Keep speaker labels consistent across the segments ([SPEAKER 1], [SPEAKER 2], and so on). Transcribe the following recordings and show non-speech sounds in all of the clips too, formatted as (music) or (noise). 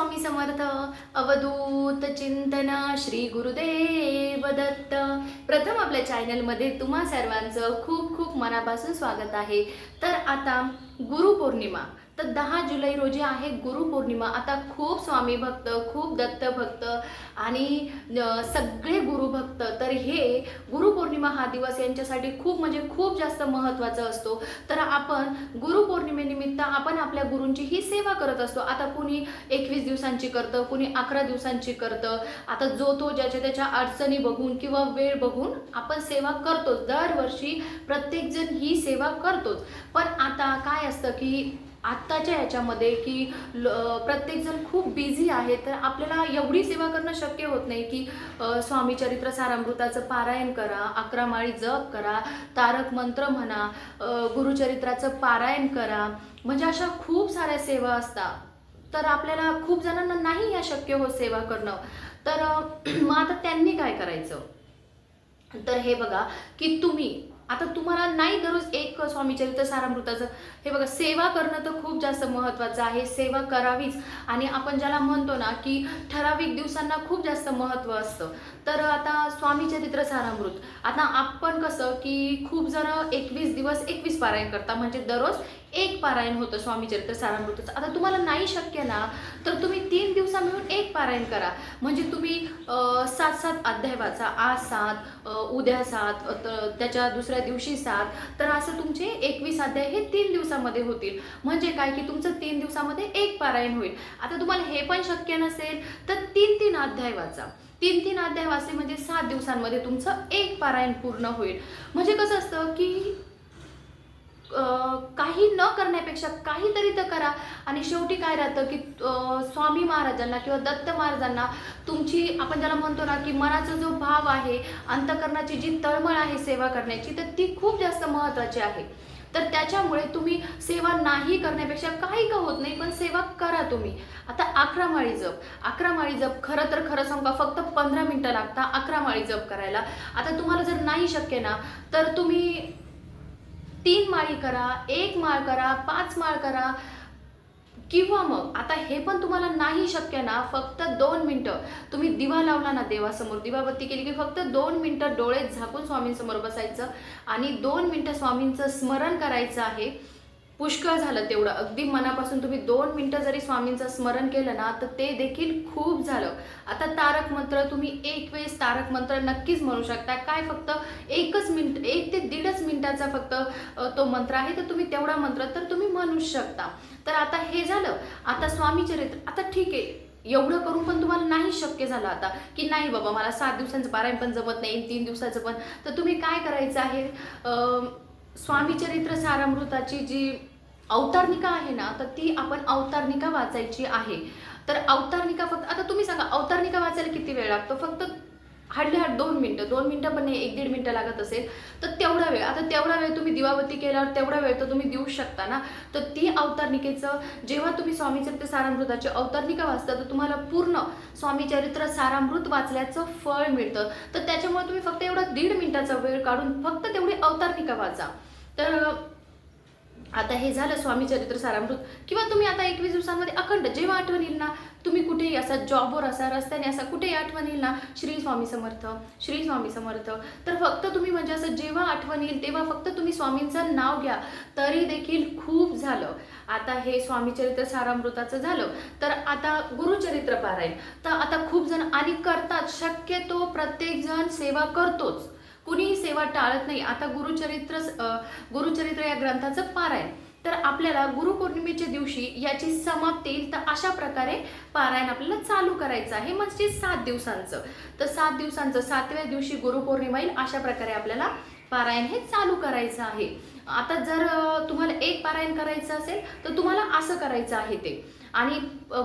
[SPEAKER 1] स्वामी समर्थ अवधूत चिंतन श्री गुरुदेव दत्त. प्रथम आपल्या चॅनलमध्ये तुम्हा सर्वांचं खूप खूप मनापासून स्वागत आहे. तर आता गुरुपौर्णिमा. तर दहा जुलै रोजी आहे गुरुपौर्णिमा. आता खूप स्वामी भक्त खूप दत्त भक्त आणि सगळे सगळे गुरुभक्त तर हे गुरुपौर्णिमा हा दिवस यांच्यासाठी खूप म्हणजे खूप जास्त महत्त्वाचा असतो. तर आपण गुरुपौर्णिमेनिमित्त आपण आपल्या गुरूंची ही सेवा करत असतो. आता कुणी एकवीस दिवसांची करतं कुणी अकरा दिवसांची करतं. आता जो तो ज्याच्या त्याच्या अडचणी बघून किंवा वेळ बघून आपण सेवा करतोच. दरवर्षी प्रत्येकजण ही सेवा करतोच. पण आता काय असतं की आत्ताच्या याच्यामध्ये की ल प्रत्येकजण खूप बिझी आहे तर आपल्याला एवढी सेवा करणं शक्य होत नाही की स्वामी चरित्र सारामृताचं पारायण करा अकरा माळी जप करा तारक मंत्र म्हणा गुरुचरित्राचं पारायण करा. म्हणजे अशा खूप साऱ्या सेवा असतात. तर आपल्याला खूप जणांना नाही या शक्य हो सेवा करणं. तर (clears throat) मग आता त्यांनी काय करायचं? तर हे बघा की तुम्ही आता तुम्हाला नाही दररोज एक स्वामी चरित्र सारामृताचं. हे बघा सेवा करणं तर खूप जास्त महत्त्वाचं आहे. सेवा करावीच. आणि आपण ज्याला म्हणतो ना की ठराविक दिवसांना खूप जास्त महत्त्व असतं. तर आता स्वामी चरित्र सारामृत. आता आपण कसं की खूप जण एकवीस दिवस एकवीस पारायण करता. म्हणजे दररोज एक पारायण होतं स्वामी चरित्र सारामृताचं आता तुम्हाला नाही शक्य ना तर तुम्ही तीन दिवसा मिळून एक पारायण करा. म्हणजे तुम्ही सात सात अध्याय वाचा. आज सात उद्या सात त्याच्या दुसऱ्या दिवशी सात. तर असं तुमचे एकवीस अध्याय हे तीन दिवसामध्ये होतील. म्हणजे काय की तुमचं तीन दिवसामध्ये एक पारायण होईल. आता तुम्हाला हे पण शक्य नसेल तर तीन तीन अध्याय वाचा. तीन तीन अध्याय वाचले म्हणजे सात दिवसांमध्ये तुमचं एक पारायण पूर्ण होईल. म्हणजे कसं असतं की काही न करण्यापेक्षा काहीतरी तर करा. आणि शेवटी काय राहतं की स्वामी महाराजांना किंवा दत्त महाराजांना तुमची आपण ज्याला म्हणतो ना की मनाचा जो भाव आहे अंतकरणाची जी तळमळ आहे सेवा करण्याची तर ती खूप जास्त महत्त्वाची आहे. तर त्याच्यामुळे तुम्ही सेवा नाही करण्यापेक्षा काही का होत नाही पण सेवा करा तुम्ही. आता अकरा माळी जप. अकरा माळी जप खरं तर खरं सांगा फक्त पंधरा मिनटं लागता अकरा माळी जप करायला. आता तुम्हाला जर नाही शक्य ना तर तुम्ही तीन माळी करा एक माळ करा पाच माळ करा. किंवा मग आता हे पण तुम्हाला नाही शक्य ना फक्त दोन मिनटं. तुम्ही दिवा लावला ना देवासमोर दिवाबत्ती केली की फक्त दोन मिनटं डोळे झाकून स्वामींसमोर बसायचं आणि दोन मिनटं स्वामींचं स्मरण करायचं आहे. पुष्कळ झालं तेवढं. अगदी मनापासून तुम्ही दोन मिनटं जरी स्वामींचं स्मरण केलं ना तर ते देखील खूप झालं. आता तारक मंत्र तुम्ही एक वेळेस तारक मंत्र नक्कीच म्हणू शकता. काय फक्त एकच मिनिट एक ते दीडच मिनिटाचा फक्त तो मंत्र आहे तर तुम्ही तेवढा मंत्र तर तुम्ही म्हणू शकता. तर आता हे झालं. आता स्वामी चरित्र आता ठीक आहे. एवढं करून पण तुम्हाला नाही शक्य झालं आता. की नाही बाबा मला सात दिवसांचं पारायण पण जमत नाही तीन दिवसाचं पण. तर तुम्ही काय करायचं आहे? स्वामी चरित्र सारामृताची जी अवतारनिका आहे ना तर ती आपण अवतारनिका वाचायची आहे. तर अवतारनिका फक्त आता तुम्ही सांगा अवतारनिका वाचायला किती वेळ लागतो? फक्त हार्डली हार्ड दोन मिनटं दोन मिनटं पण नाही एक दीड मिनटं लागत असेल तर तेवढा वेळ आता तेवढा वेळ तुम्ही दिवाबती केल्यावर तेवढा वेळ तर तुम्ही देऊ शकता ना? तर ती अवतारनिकेचं जेव्हा तुम्ही स्वामी चरित्र सारामृताची अवतारनिका वाचता तर तुम्हाला पूर्ण स्वामीचरित्र सारामृत वाचल्याचं फळ मिळतं. तर त्याच्यामुळे तुम्ही फक्त एवढा दीड मिनटाचा वेळ काढून फक्त तेवढी अवतारनिका वाचा. तर आता हे झालं स्वामी चरित्र सारामृत. किंवा तुम्ही आता एकवीस दिवसांमध्ये अखंड जेव्हा आठवण येईल ना तुम्ही कुठेही असा जॉबवर असा रस्त्याने असा कुठेही आठवण येईल ना श्री स्वामी समर्थ श्री स्वामी समर्थ. तर फक्त तुम्ही म्हणजे असं जेव्हा आठवण येईल तेव्हा फक्त तुम्ही स्वामींचं नाव घ्या. तरी देखील खूप झालं. आता हे स्वामी चरित्र सारामृताचं झालं. तर आता गुरुचरित्र पारायण. तर आता खूप जण आणि करतात. शक्यतो प्रत्येक जण सेवा करतोच. कुणीही सेवा टाळत नाही. आता गुरुचरित्र गुरुचरित्र या ग्रंथाचं पारायण. तर आपल्याला गुरुपौर्णिमेच्या दिवशी याची समाप्ती येईल तर अशा प्रकारे पारायण आपल्याला चालू करायचं आहे. म्हणजे सात दिवसांचं. तर सात दिवसांचं सातव्या दिवशी गुरुपौर्णिमा येईल अशा प्रकारे आपल्याला पारायण हे चालू करायचं आहे. आता जर तुम्हाला एक पारायण करायचं असेल तर तुम्हाला असं करायचं आहे ते. आणि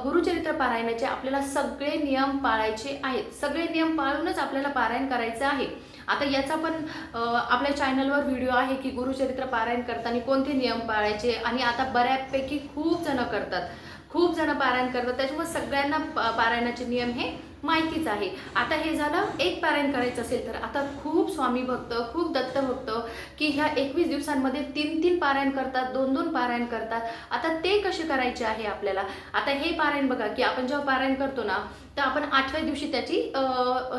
[SPEAKER 1] गुरुचरित्र पारायणाचे आपल्याला सगळे नियम पाळायचे आहेत. सगळे नियम पाळूनच आपल्याला पारायण करायचं आहे. आता याचा पण आपल्या चॅनलवर व्हिडिओ आहे की गुरुचरित्र पारायण करताना कोणते नियम पाळायचे आणि आता बऱ्यापैकी खूप जण करतात. खूप जण पारायण करतात. त्याच्यामुळे सगळ्यांना प- पारायणाचे नियम हे माहितीच आहे. आता हे झालं एक पारायण करायचं असेल तर. आता खूप स्वामी भक्त खूप दत्त भक्त की ह्या एकवीस दिवसांमध्ये तीन तीन पारायण करतात दोन दोन पारायण करतात. आता ते कसे करायचे आहे आपल्याला? आता हे पारायण बघा की आपण जेव्हा पारायण करतो ना तर आपण आठव्या दिवशी त्याची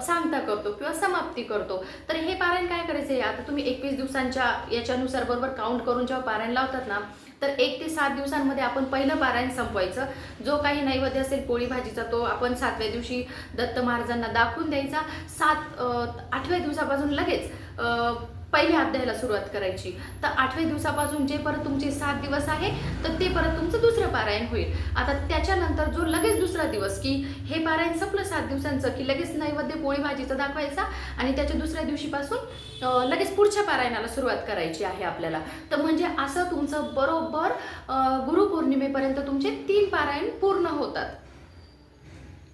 [SPEAKER 1] सांगता करतो किंवा समाप्ती करतो. तर हे पारायण काय करायचं आहे आता तुम्ही एकवीस दिवसांच्या याच्यानुसार बरोबर काउंट करून जेव्हा पारायण लावतात ना तर एक ते सात दिवसांमध्ये आपण पहिलं पारायण संपवायचं. जो काही नैवेद्य असेल पोळी भाजीचा तो आपण सातव्या दिवशी दत्त महाराजांना दाखवून द्यायचा. सात आठव्या दिवसापासून लगेच अ, पहिल्या अध्यायाला सुरुवात करायची. तर आठव्या दिवसापासून जे परत तुमचे सात दिवस आहे तर ते परत तुमचं दुसरं पारायण होईल. आता त्याच्यानंतर जो लगेच दुसरा दिवस की हे पारायण संपलं सात दिवसांचं की लगेच नैवेद्य पोळी भाजीचं दाखवायचा आणि त्याच्या दुसऱ्या दिवशीपासून लगेच पुढच्या पारायणाला सुरुवात करायची आहे आपल्याला. तर म्हणजे असं तुमचं बरोबर गुरुपौर्णिमेपर्यंत तुमचे तीन पारायण पूर्ण होतात.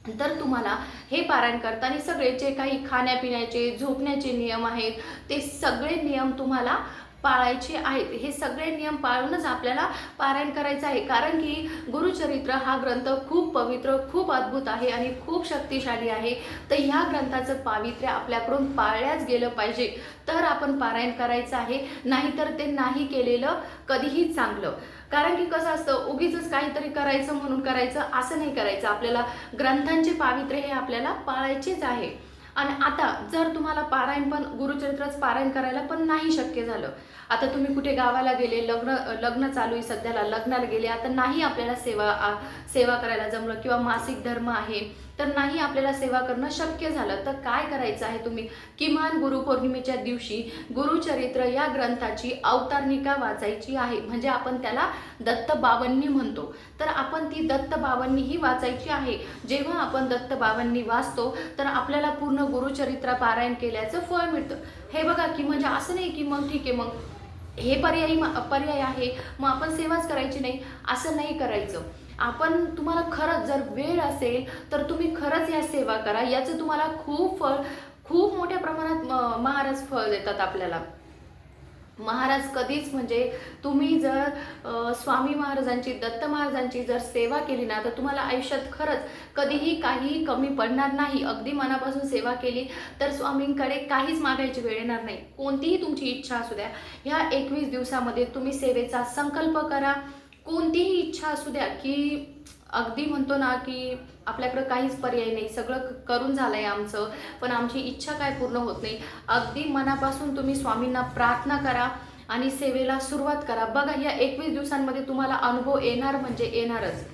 [SPEAKER 1] तर तुम्हाला हे पारायण करताना सगळे जे काही खाण्यापिण्याचे झोपण्याचे नियम आहेत ते सगळे नियम तुम्हाला पाळायचे आहेत. हे सगळे नियम पाळूनच आपल्याला पारायण करायचं आहे. कारण की गुरुचरित्र हा ग्रंथ खूप पवित्र खूप अद्भुत आहे आणि खूप शक्तिशाली आहे. तर ह्या ग्रंथाचं पावित्र्य आपल्याकडून पाळल्याच गेलं पाहिजे. तर आपण पारायण करायचं आहे. नाहीतर ते नाही केलेलं कधीही चांगलं. कारण की कसं असतं उगीच काहीतरी करायचं म्हणून करायचं असं नाही करायचं. आपल्याला ग्रंथांचे पावित्र्य हे आपल्याला पाळायचेच आहे. आणि आता जर तुम्हाला पारायण पण गुरुचरित्रच पारायण करायला पण नाही शक्य झालं. आता तुम्ही कुठे गावाला गेले लग्न लग्न चालू आहे सध्याला लग्नाला गेले आता नाही आपल्याला सेवा सेवा करायला जमलं किंवा मासिक धर्म आहे. तर नाही आपल्याला सेवा करणं शक्य झालं. तर काय करायचं आहे तुम्ही? किमान गुरुपौर्णिमेच्या दिवशी गुरुचरित्र या ग्रंथाची अवतारणिका वाचायची आहे. म्हणजे आपण त्याला दत्त बावन्नी म्हणतो. तर आपण ती दत्त बावन्नी ही वाचायची आहे. जेव्हा आपण दत्त बावन्नी वाचतो तर आपल्याला पूर्ण गुरुचरित्र पारायण केल्याचं फळ मिळतं. हे बघा की म्हणजे असं नाही की मग ठीक आहे मग हे पर्यायी पर्याय आहे. मग आपण सेवाच करायची नाही. असं नाही करायचं. आपण तुम्हाला खरंच जर वेळ असेल तर तुम्ही खरंच या सेवा करा. याचं तुम्हाला खूप फळ खूप मोठ्या प्रमाणात म- महाराज फळ देतात आपल्याला. महाराज कधीच म्हणजे तुम्ही जर स्वामी महाराजांची दत्त महाराजांची जर सेवा केली ना तर तुम्हाला आयुष्यात खरंच कधीही काही कमी पडणार नाही. अगदी मनापासून सेवा केली तर स्वामींकडे काहीच मागायची वेळ येणार नाही. कोणतीही तुमची इच्छा असू द्या ह्या एकवीस दिवसामध्ये तुम्ही सेवेचा संकल्प करा. कोणतीही इच्छा असू द्या की अगदी म्हणतो ना की आपल्याकडं काहीच पर्याय नाही सगळं करून झालं आहे आमचं पण आमची इच्छा काय पूर्ण होत नाही. अगदी मनापासून तुम्ही स्वामींना प्रार्थना करा आणि सेवेला सुरुवात करा. बघा या एकवीस दिवसांमध्ये तुम्हाला अनुभव येणार म्हणजे येणारच.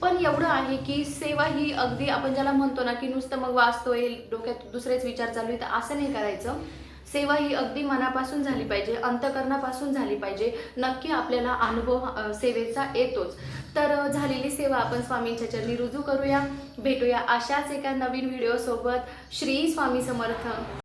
[SPEAKER 1] पण एवढं आहे की सेवा ही अगदी आपण ज्याला म्हणतो ना की नुसतं मग वाचतोय डोक्यात दुसरेच विचार चालू आहे तर असं नाही करायचं. सेवा ही अगदी मनापासून झाली पाहिजे अंतकरणापासून झाली पाहिजे. नक्की आपल्याला अनुभव सेवेचा येतोच. तर झालेली सेवा आपण स्वामींच्या चरणी रुजू करूया. भेटूया अशाच एका नवीन व्हिडिओसोबत. श्री स्वामी समर्थ.